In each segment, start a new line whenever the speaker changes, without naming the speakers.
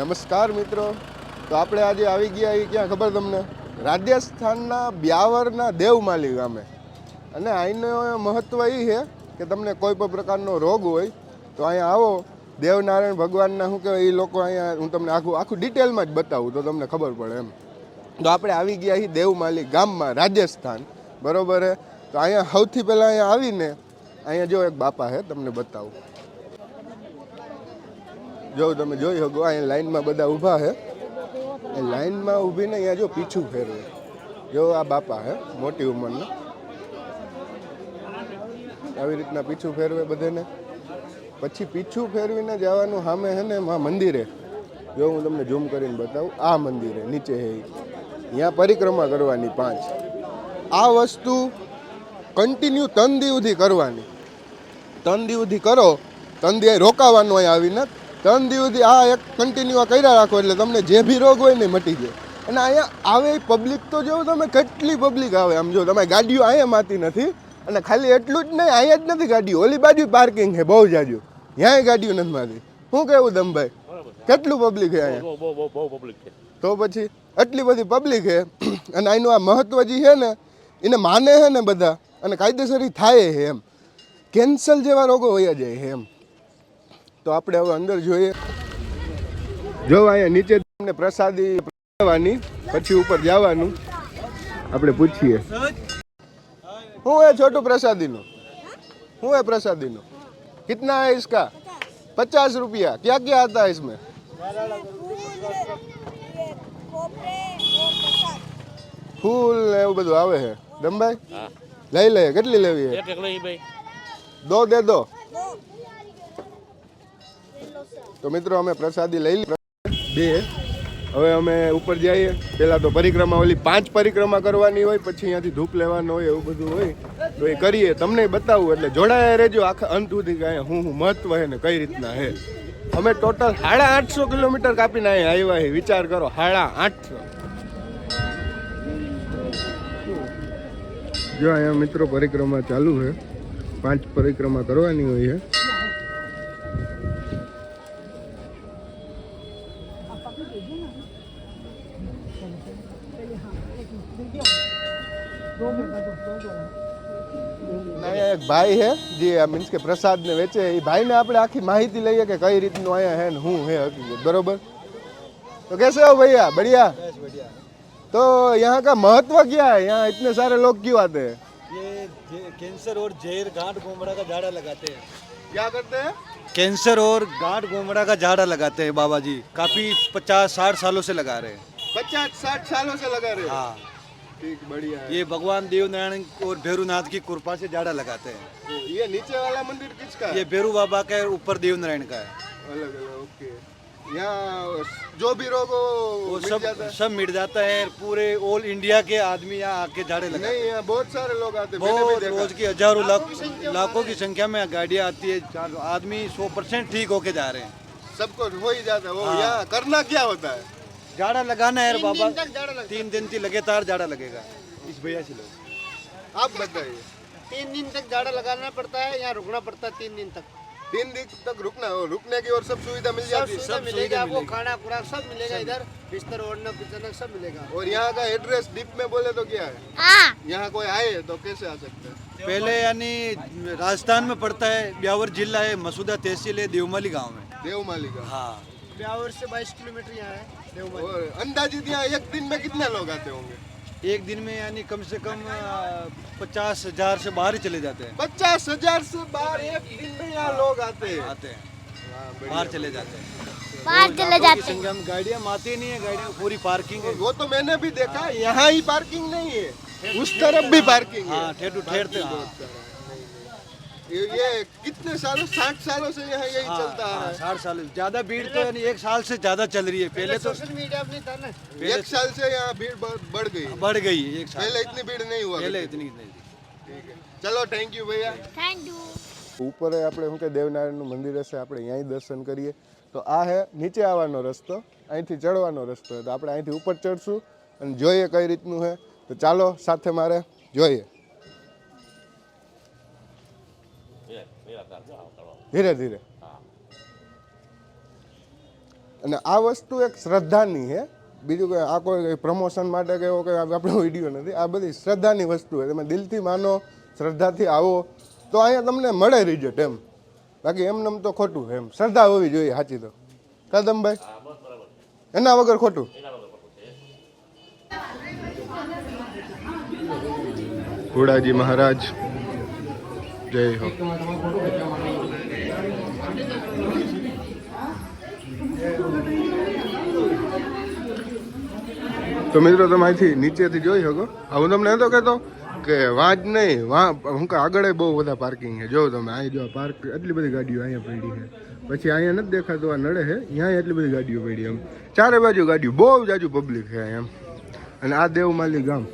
નમસ્કાર મિત્રો. તો આપણે આજે આવી ગયા એ ક્યાં ખબર તમને? રાજસ્થાનના બ્યાવરના દેવમાલી ગામે. અને અહીંનું મહત્ત્વ એ છે કે તમને કોઈ પણ પ્રકારનો રોગ હોય, તો અહીંયા આવો. દેવનારાયણ ભગવાનના શું કહેવાય, એ લોકો અહીંયા, હું તમને આખું આખું ડિટેલમાં જ બતાવું તો તમને ખબર પડે એમ. તો આપણે આવી ગયા છીએ દેવમાલી ગામમાં, રાજસ્થાન. બરોબર હે? તો અહીંયા સૌથી પહેલાં અહીંયા આવીને, અહીંયા જો એક બાપા છે તમને બતાવું. જો તમે જોઈ શકો અહીંયા લાઈનમાં બધા ઊભા છે એ લાઈનમાં ઊભીને અહીંયા જો પીછું ફેરવે. જો આ બાપા હે, મોટી ઉંમરના. આવી રીતના પીછું ફેરવે બધાને. પછી પીછું ફેરવીને જવાનું સામે છે ને માં મંદિરે. જો હું તમને ઝૂમ કરીને બતાવું, આ મંદિરે, નીચે હે. અહીંયા પરિક્રમા કરવાની પાંચ. આ વસ્તુ કન્ટિન્યુ તન દી સુધી કરવાની. તન દી સુધી કરો તન દી રોકાવાનું અહીં આવીને ત્રણ દિવસથી આ એક કન્ટિન્યુ કર્યા રાખો એટલે તમને જે બી રોગ હોય ને મટી જાય. અને અહીંયા આવે પબ્લિક તો જો તમે કેટલી પબ્લિક આવે આમ જો તમે ગાડીઓ અહીંયા માતી નથી અને ખાલી એટલું જ નહીં અહીંયા જ નથી ગાડીઓ ઓલી બાજુ પાર્કિંગ છે બહુ જાજુ ત્યાંય ગાડીઓ નથી માતી શું કહેવું દમભાઈ કેટલું પબ્લિક છે અહીંયા
બહુ પબ્લિક છે.
તો પછી આટલી બધી પબ્લિક છે અને આનું આ મહત્વ જે છે ને એને માને છે ને બધા અને કાયદેસર થાય છે એમ. કેન્સર જેવા રોગો હોય જાય છે એમ. તો આપણે હવે અંદર જોઈએ જો અહીંયા નીચે તમને પ્રસાદી લેવાની પછી ઉપર જવાનું આપણે પૂછીએ શું है छोटू प्रसादी नो શું है प्रसादी नो कितना है इसका पचास रुपया क्या क्या आता है इसमें ફૂલ ને એવું બધું આવે છે દમભાઈ
હા
લઈ લઈએ કેટલી લેવી છે
એક એક લઈ ભાઈ
દો દે દો તો મિત્રો, અમે પ્રસાદી લઈ બે. હવે અમે ઉપર જઈએ. પહેલાં તો પરિક્રમા, ઓલી પાંચ પરિક્રમા કરવાની હોય, પછી અહીંયાથી ધૂપ લેવાનો હોય, એવું બધું હોય. તો એ કરીએ. તમને બતાવું, એટલે જોડાયા રહેજો. આખા અંત સુધી કે હું હું મહત્વ હે ને કઈ રીતના હે. અમે ટોટલ સાડા આઠસો કિલોમીટર કાપીને અહીંયા આવ્યા છે વિચાર કરો સાડા આઠસો. જો અહીંયા મિત્રો પરિક્રમા ચાલુ છે પાંચ પરિક્રમા કરવાની હોય છે એક ભાઈ છે જે મીન્સ કે પ્રસાદ ને વેચે એ ભાઈને આપણે આખી માહિતી લઈએ કે કઈ રીતનું અહીંયા है ને હું है હકીકત बरोबर तो कैसे हो भैया बढ़िया तो यहाँ का महत्व क्या है यहाँ इतने सारे लोग क्यों आते हैं
ये जे- कैंसर और जहर गांठ गोमड़ा का झाड़ा लगाते हैं
क्या करते हैं
कैंसर और गांठ गोमड़ा का झाड़ा लगाते हैं बाबा जी काफी पचास साठ सालों से लगा रहे हैं
पचास साठ सालों से लगा रहे हो
हाँ
ठीक बढ़िया है।
ये भगवान देवनारायण और भैरूनाथ की कृपा से झाड़ा लगाते हैं।
तो ये नीचे वाला मंदिर किसका है?
ये भैरू बाबा का है ऊपर देवनारायण का है।
अलग अलग ओके। यहाँ जो भी रोग हो
वो सब
जाता है।
सब मिट जाता है पूरे ऑल इंडिया के आदमी यहाँ आके झाड़े लगाते
नहीं यहाँ बहुत सारे लोग आते
हैं
हैं मैंने
बहुत
भी देखा।
रोज की हज़ारों लाख लाखों की संख्या में गाड़ियाँ आती है चार- आदमी सौ परसेंट ठीक होके जा रहे हैं।
सबको हो ही जाता है वो
हाँ।
यहाँ करना क्या होता है?
झाड़ा लगाना है बाबा। तीन दिन की लगातार झाड़ा लगेगा। इस भैया से लोग।
आप बताइए
तीन दिन तक जाड़ा लगाना पड़ता है यहाँ रुकना पड़ता है तीन दिन तक?
तीन दिन तक रुकना हो रुकने की और सब सुविधा मिल
सब
जाती है।
सब
मिलेगा आपको खाना खुराक सब मिलेगा इधर। बिस्तर ओढ़ना पिचना सब मिलेगा।
और यहाँ का एड्रेस डीप में बोले तो क्या है? यहाँ कोई आए तो कैसे आ सकते हैं?
पहले यानी राजस्थान में पड़ता है ब्यावर जिला है मसूदा तहसील है देवमाली गाँव में।
देवमाली गाँव।
हाँ।
ब्यावर से बाईस किलोमीटर यहाँ है
और अंदाजित यहाँ एक दिन में कितने लोग आते होंगे?
एक दिन में यानी कम से कम पचास हज़ार से बाहर ही चले जाते हैं।
पचास हज़ार से बाहर एक दिन में यहाँ लोग आते हैं?
आते हैं।
हाँ,
बाहर चले जाते हैं।
बाहर चले जाते हैं।
संख्या में गाड़ियाँ आती नहीं है गाड़ियाँ पूरी पार्किंग है।
वो तो मैंने भी देखा यहाँ ही पार्किंग नहीं है उस तरफ़ भी पार्किंग है।
हाँ ठेठू ठेरते हाँ।
ये ये कितने सालों साठ सालों से यहाँ यही चलता आ रहा है
साठ साल ज्यादा भीड़ तो यानी एक साल से ज्यादा चल रही है पहले तो
सोशल मीडिया में नहीं था ना
एक साल से यहाँ भीड़ बढ़ बढ़ गई है।
बढ़ गई है एक साल
पहले इतनी भीड़ नहीं हुआ
पहले
करती
इतनी नहीं थी
ठीक है चलो थैंक यू भैया
थैंक यू
ઉપર આપણે શું કે દેવનારાયણનું મંદિર હશે આપણે અહીંયાથી દર્શન કરીએ તો આ હે નીચે આવવાનો રસ્તો અહીંથી ચડવાનો રસ્તો તો આપણે અહીંથી ઉપર ચડશું અને જોઈએ કઈ રીતનું છે તો ચાલો સાથે મારે જોઈએ ધીરે ધીરે. અને આ વસ્તુ એક શ્રદ્ધાની છે બીજું કે આ કોઈ પ્રમોશન માટે કે એવો કે આપણો વીડિયો નથી. આ બધી શ્રદ્ધાની વસ્તુ છે તમે દિલથી માનો, શ્રદ્ધાથી આવો, તો અહીંયા તમને મળે રિઝલ્ટ એમ. બાકી એમને તો ખોટું એમ. શ્રદ્ધા હોવી જોઈએ, સાચી તો. કદમભાઈ એના વગર ખોટું? ઘોડાજી મહારાજ, જય હો. તો મિત્રો, તમે અહીંથી નીચેથી જોઈ શકો. હું તમને નતો કહેતો કે વાંચ નહીં, વાં, હું કે આગળ બહુ બધા પાર્કિંગ છે. જો તમે અહીં જો પાર્ક એટલી બધી ગાડીઓ અહીંયા પડી છે. પછી અહીંયા નથી દેખાતું, આ નડે છે. અહીંયા એટલી બધી ગાડીઓ પડી એમ. ચારે બાજુ ગાડીઓ, બહુ જાજુ પબ્લિક છે એમ. અને આ દેવમાલી ગામ.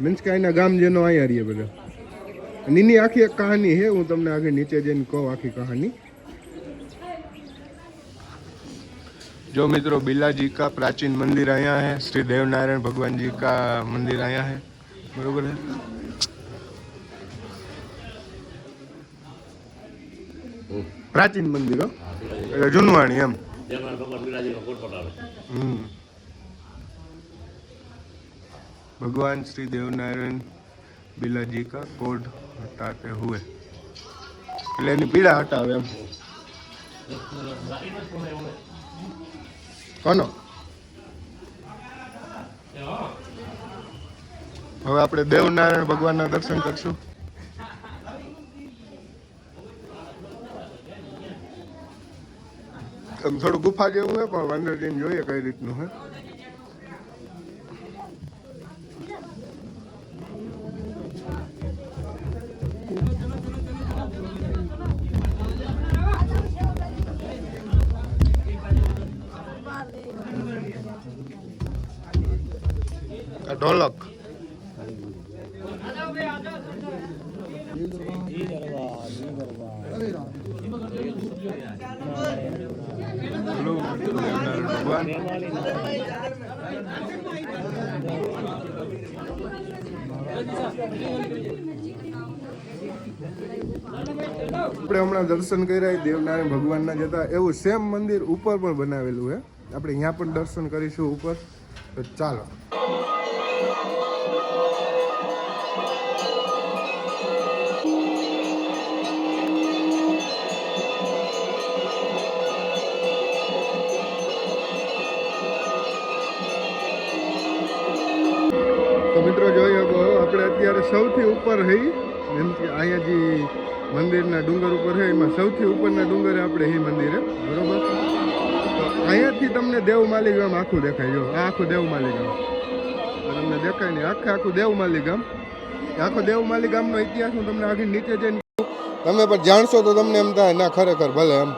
મીન્સ કે અહીંના ગામ જેનો અહીંયા રહીએ બધા. નીની આખી એક કહાની છે, હું તમને આગળ નીચે જઈને કહું આખી કહાની. जो मित्रों बिल्ला जी का प्राचीन मंदिर आया है श्री देव नारायण भगवान जी का मंदिर आया है बरोबर है પ્રાચીન મંદિર હો એટલે જૂનવાણી એમ હમ. भगवान श्री देवनारायण बिला जी का कोड हटाते हुए એટલે એની પીડા હટાવે એમ કોનો? હવે આપણે દેવનારાયણ ભગવાનના દર્શન કરશું. થોડું ગુફા જેવું છે પણ અંદર જઈને જોઈએ કઈ રીતનું હે ઢોલક. આપણે હમણાં દર્શન કર્યા દેવનારાયણ ભગવાનના જતા એવું સેમ મંદિર ઉપર પણ બનાવેલું છે. આપણે અહીંયા પણ દર્શન કરીશું ઉપર. તો ચાલો. અહીંયા જે મંદિરના ડુંગર ઉપર છે, એમાં સૌથી ઉપરના ડુંગરે આપણે એ મંદિરે બરોબર? અહીંયાથી તમને દેવમાલી ગામ આખું દેખાય, જો, આ આખું દેવમાલી ગામ તમને દેખાય નહીં, આખે આખું દેવમાલી ગામ આખો દેવમાલી ગામનો ઇતિહાસ હું તમને આગળ નીચે જઈને તમે પણ જાણશો તો તમને એમ થાય, ના, ખરેખર ભલે એમ.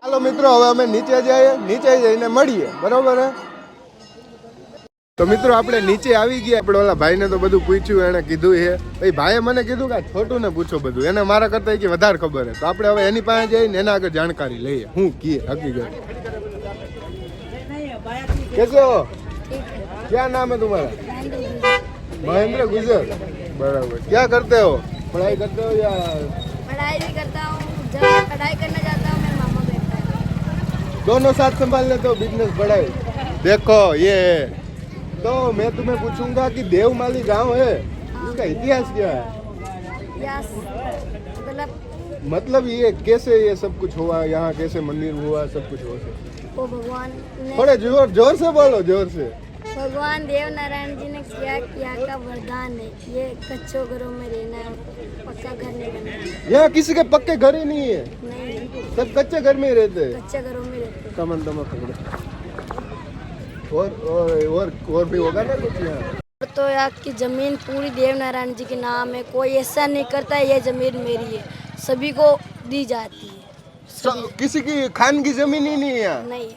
ચાલો મિત્રો, હવે અમે નીચે જઈએ, નીચે જઈને મળીએ, બરોબર હે? તો મિત્રો આપણે નીચે આવી ગયા આપણે ઓલા ભાઈને તો બધું પૂછ્યું એને કીધું છે ભાઈ ભાઈએ મને કીધું કે આ છોટું ને પૂછો બધું એને મારા કરતા કે વધારે ખબર છે તો આપણે હવે એની પાસે જઈને એના આગળ જાણકારી લઈએ હું કી હકીકત कैसे हो क्या नाम है तुम्हारा महेंद्र गुजर बराबर क्या करते हो पढ़ाई करते हो या
पढ़ाई भी करता हूँ जब मैं पढ़ाई करने जाता हूँ मेरे मामा बैठता है
दोनों साथ संभाल लेते हो बिजनेस पढ़ाई देखो ये है तो मैं तुम्हें पूछूँगा कि देवमाली गाँव है? इसका इतिहास क्या है?
मतलब
मतलब ये कैसे ये सब कुछ हुआ? यहाँ कैसे मंदिर हुआ? सब कुछ हुआ।
वो भगवान ने
थोड़े ज़ोर ज़ोर से बोलो ज़ोर से।
भगवान देव नारायण जी ने क्या किया का वरदान है। ये कच्चों घरों में रहना है पक्का घर नहीं बनना
यहाँ किसी के पक्के घर ही नहीं है।
नहीं।
सब कच्चे घर में ही रहते हैं।
कच्चे घरों में रहते
पकड़ो। और और और और भी होगा ना कुछ यहाँ?
तो यहाँ की ज़मीन पूरी देव नारायण जी के नाम है। कोई ऐसा नहीं करता है ये ज़मीन मेरी है। सभी को दी जाती है।
किसी की खान की ज़मीन ही नहीं है
नहीं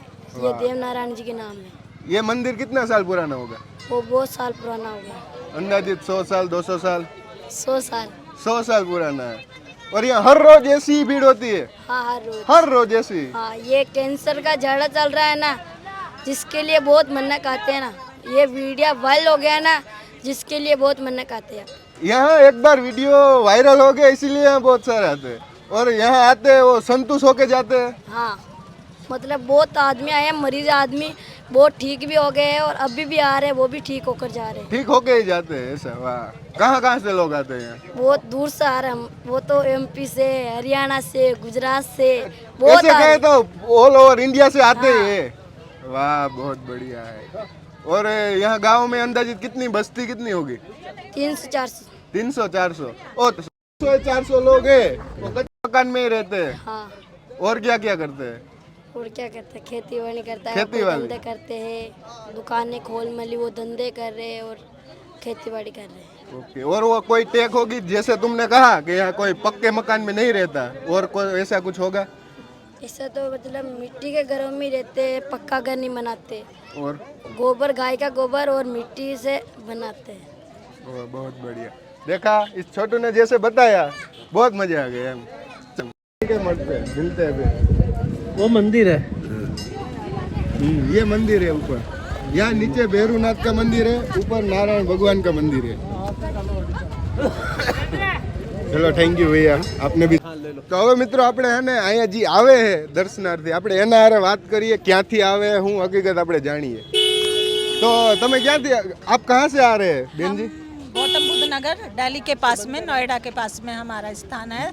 ये देव नारायण जी के नाम है।
ये मंदिर कितना साल पुराना होगा?
वो बहुत साल पुराना होगा।
अंदाजित सौ साल दो सौ साल?
सौ साल।
सौ साल पुराना है। और यहाँ हर रोज ऐसी भीड़ होती है?
हाँ हर रोज।
हर रोज ऐसी?
हाँ ये कैंसर का झाड़ा चल रहा है ना जिसके लिए बहुत मन्नत आते हैं ना ये वीडियो वायरल हो गया ना जिसके लिए बहुत मन्नत आते हैं।
यहाँ एक बार वीडियो वायरल हो गया इसीलिए यहाँ बहुत सारे आते हैं। और यहाँ आते हैं वो संतुष्ट होके जाते हैं।
हाँ मतलब बहुत आदमी आए हैं मरीज़ आदमी बहुत ठीक भी हो गए हैं और अभी भी आ रहे हैं वो भी ठीक होकर जा रहे हैं।
ठीक होके ही जाते हैं ऐसा वाह। कहाँ कहाँ से लोग आते हैं
बहुत दूर से आ रहे हैं हम वो तो एमपी से हरियाणा से गुजरात से बहुत
ऐसे
आ
कहे तो ऑल ओवर इंडिया से आते ही है। वाह बहुत बढ़िया है। और यहाँ गाँव में अंदाजित कितनी बस्ती कितनी होगी?
तीन सौ चार सौ।
तीन सौ चार सौ। ओ सौ चार सौ लोग हैं? वो मकान में ही रहते हैं?
हाँ।
और क्या क्या करते हैं?
और क्या करते हैं? खेती वाड़ी करता है
खेती।
धंधे करते हैं दुकानें खोल मली वो धंधे कर रहे हैं और खेती बाड़ी कर रहे हैं।
ओके और वो कोई टेक होगी? जैसे तुमने कहा कि यहाँ कोई पक्के मकान में नहीं रहता और कोई ऐसा कुछ होगा?
ऐसा तो मतलब मिट्टी के घरों में रहते हैं पक्का घर नहीं बनाते।
और?
गोबर गाय का गोबर और मिट्टी से बनाते हैं।
बहुत बढ़िया। देखा इस छोटू ने जैसे बताया बहुत मज़ा आ गए के मठ पे मिलते हैं
वो मंदिर है।
हम्म, हम्म, ये मंदिर है ऊपर। यहाँ नीचे भैरूनाथ का मंदिर है ऊपर नारायण भगवान का मंदिर है। चलो थैंक यू भैया आपने भी તો હવે મિત્રો આપણે હે ને અહીંયા જે આવે છે દર્શનાર્થી આપણે એના હારે વાત કરીએ ક્યાંથી આવે હું હકીકત આપણે જાણીએ. તો તમે ક્યાંથી આપ કહા સે આ રહે બેનજી?
गौतम बुद्ध नगर दिल्ली के पास में नोएडा के पास में हमारा स्थान है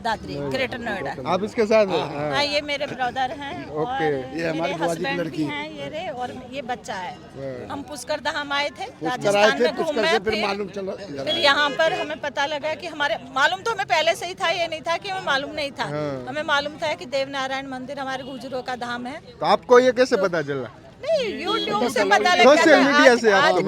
दादरी ग्रेटर नोएडा।
आप इसके साथ हैं? हाँ।
हाँ ये मेरे ब्रदर हैं
ओके।
ये मेरे हस्बैंड भी हैं ये रे और ये बच्चा है। हम पुष्कर धाम आए थे राजस्थान में घूमे फिर फिर यहाँ पर हमें पता लगा कि हमारे मालूम तो हमें पहले से ही था ये नहीं था कि हमें मालूम नहीं था। हमें मालूम था कि देव नारायण मंदिर हमारे गुजरों का धाम है।
तो आपको ये कैसे पता चला?
नहीं यूट्यूब से पता लग जाता है।
मीडिया से आपको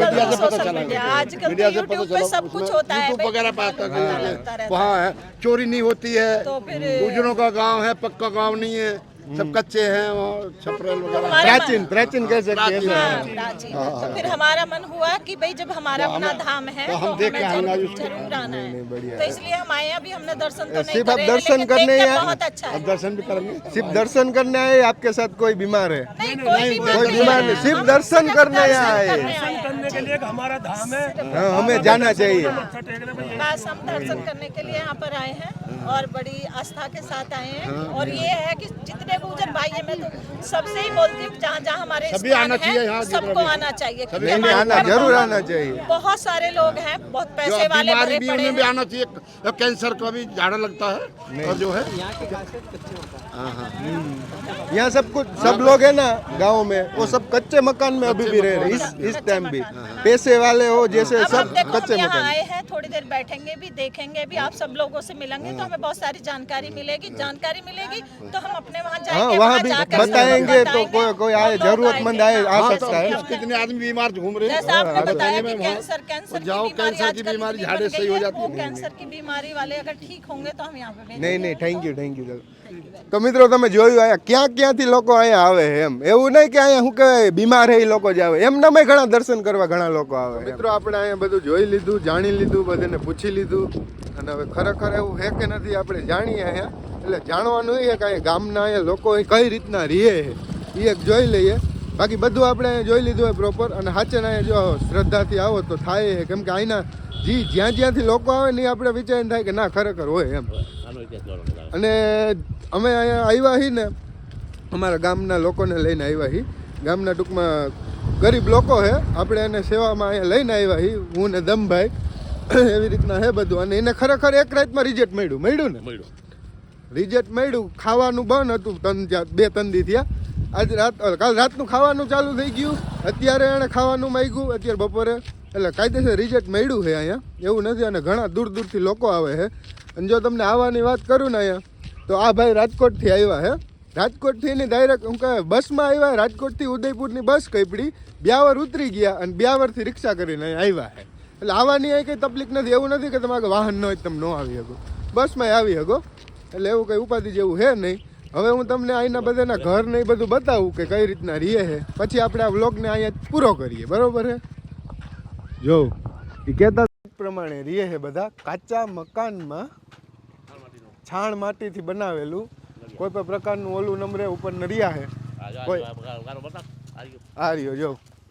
आजकल तो मीडिया तो सब कुछ होता है
यूट्यूब वगैरह है। वहाँ है चोरी नहीं होती है।
तो
गुजरों का गाँव है पक्का गाँव नहीं है। सब कच्चे हैं और छपरेल वगैरह।
प्राचीन प्राचीन कह सकते हैं
हाँ, प्राचीन। तो फिर हमारा मन हुआ कि भाई जब हमारा अपना धाम है
तो
तो
हम देख
हमें
आएँगे
ज़रूर आना है। तो इसलिए हम आए अभी हमने दर्शन तो नहीं
सिर्फ़ आप दर्शन करने
देख
ही आए?
बहुत अच्छा
दर्शन भी करेंगे
सिर्फ़ दर्शन करने आए आपके साथ कोई बीमार है?
नहीं कोई
बीमार नहीं सिर्फ़ दर्शन करने यहाँ आए।
करने के लिए हमारा धाम है।
हाँ, हमें जाना चाहिए।
बस हम दर्शन करने के लिए यहाँ पर आए हैं और बड़ी आस्था के साथ आए हैं। और ये है कि जितने भाई है मैं तो सबसे ही बोलती हूँ जहाँ जहाँ हमारे
सभी आना चाहिए
सबको आना चाहिए
नहीं आना ज़रूर आना चाहिए।
बहुत सारे लोग हैं बहुत पैसे वाले
बड़े
भरे पड़े
भी आना चाहिए कैंसर का भी झाड़ा लगता है और जो है। हाँ, हाँ।
यहाँ सब कुछ सब लोग है ना गाँव में वो सब कच्चे मकान में अभी भी रह रहे इस इस टाइम भी। हाँ, पैसे वाले हो जैसे सब कच्चे मकान।
आए हैं थोड़ी देर बैठेंगे भी देखेंगे भी आप सब लोगों से मिलेंगे तो हमें बहुत सारी जानकारी मिलेगी जानकारी मिलेगी तो हम अपने वहाँ जाएँगे
वहाँ भी बताएँगे तो कोई कोई आए जरूरतमंद आए आ सकता है।
कितने आदमी बीमार घूम रहे हैं?
कैंसर की बीमारी
झाड़े हो जाती है।
कैंसर की बीमारी वाले अगर ठीक होंगे तो हम यहाँ पे
नहीं नहीं थैंक यू थैंक यू તો મિત્રો તમે જોયું અહીંયા ક્યાં ક્યાંથી લોકો અહીંયા આવે એમ? એવું નહીં કે અહીંયા શું કહેવાય, બીમાર એ લોકો જ આવે. એમ નમે ઘણા દર્શન કરવા ઘણા લોકો આવે મિત્રો, આપણે અહીંયા બધું જોઈ લીધું, જાણી લીધું, બધાને પૂછી લીધું. અને હવે ખરેખર એવું છે કે નથી, આપણે જાણીએ અહીંયા એટલે જાણવાનું એ કે ગામના અહીંયા લોકો કઈ રીતના રીએ એ એક જોઈ લઈએ. બાકી બધું આપણે અહીંયા જોઈ લીધું હોય પ્રોપર અને સાચે જો શ્રદ્ધાથી આવો તો થાય કેમ કે અહીંના જી જ્યાં જ્યાંથી લોકો આવે ને આપણે વિચાર થાય કે ના ખરેખર હોય એમ. અને અમે અહીંયા આવ્યા હી ને અમારા ગામના લોકોને લઈને આવ્યા હી. ગામના ટૂંકમાં ગરીબ લોકો છે આપણે એને સેવામાં અહીંયા લઈને આવ્યા હી હું ને દમભાઈ. એવી રીતના હે બધું. અને એને ખરેખર એક રાતમાં રિજેક્ટ મળ્યું. મળ્યું ને? મળ્યું. રિજેક્ટ મળ્યું. ખાવાનું બંધ હતું તન ચાર બે દી થયા. આજ રાત કાલ રાતનું ખાવાનું ચાલુ થઈ ગયું. અત્યારે એણે ખાવાનું માગ્યું. અત્યારે બપોરે, એટલે કાયદેસર રિજેક્ટ મળ્યું છે અહીંયા. એવું નથી, અને ઘણા દૂર દૂરથી લોકો આવે છે. અને જો તમને આવવાની વાત કરું ને અહીંયા, તો આ ભાઈ રાજકોટથી આવ્યા હે રાજકોટથી એની ડાયરેક્ટ હું કહે, બસમાં આવ્યા, રાજકોટથી ઉદયપુરની બસ કઈપડી. બ્યાવર ઉતરી ગયા અને બ્યાવરથી રિક્ષા કરીને અહીંયા આવ્યા છે. એટલે આવવાની કંઈ તકલીફ નથી. એવું નથી કે તમારે વાહન ન હોય તમે ન આવી શકો. બસમાં આવી શકો. એટલે એવું કંઈ ઉપાધિ જેવું છે નહીં. હવે હું તમને અહીંના બધાના ઘર ને બધું બતાવું કે કઈ રીતના રીએ છે. પછી આપણે આ વ્લોગને અહીંયા પૂરો કરીએ બરોબર છે? જો કેતા પ્રમાણે રીએ છે બધા કાચા મકાનમાં છાણ માટીથી બનાવેલું. કોઈ પણ પ્રકારનું ઓલું નમરે ઉપર નરિયા છે. કોઈ આ રહ્યો જો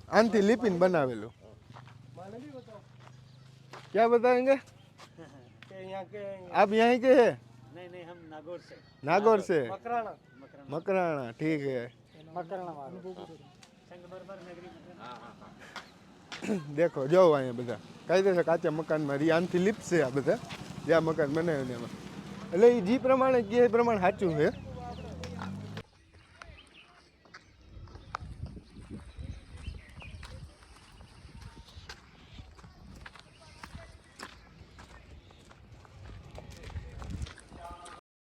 આનથી લિપિન બનાવેલું. ક્યાં બતાવેંગે આપ યહીં કે હે
नहीं नहीं हम नागौर से
नागौर से
मकराना
मकराना ठीक है
मकराना वालों संगमरमर नगरी
દેખો જો અહીંયા બધા કાયદેસર કાચા મકાનમાં રી આનથી લિપ્ત છે આ બધા જે આ મકાન બનાવ્યું ને એમાં એટલે એ જે પ્રમાણે કહે એ પ્રમાણે સાચું છે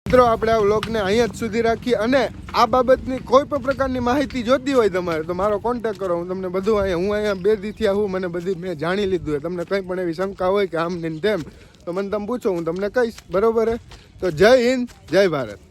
મિત્રો, આપણે આ વ્લોગને અહીંયા જ સુધી રાખી અને આ બાબતની કોઈ પણ પ્રકારની માહિતી જોતી હોય તમારે, તો મારો કોન્ટેક કરો. હું તમને બધું અહીંયા, હું અહીંયા બે દીથી આવું મને બધી મેં જાણી લીધું હોય તમને કંઈ પણ એવી શંકા હોય કે આમ ને તેમ, તો મને તમે પૂછો, હું તમને કહીશ. બરોબર હે? તો જય હિન્દ, જય ભારત.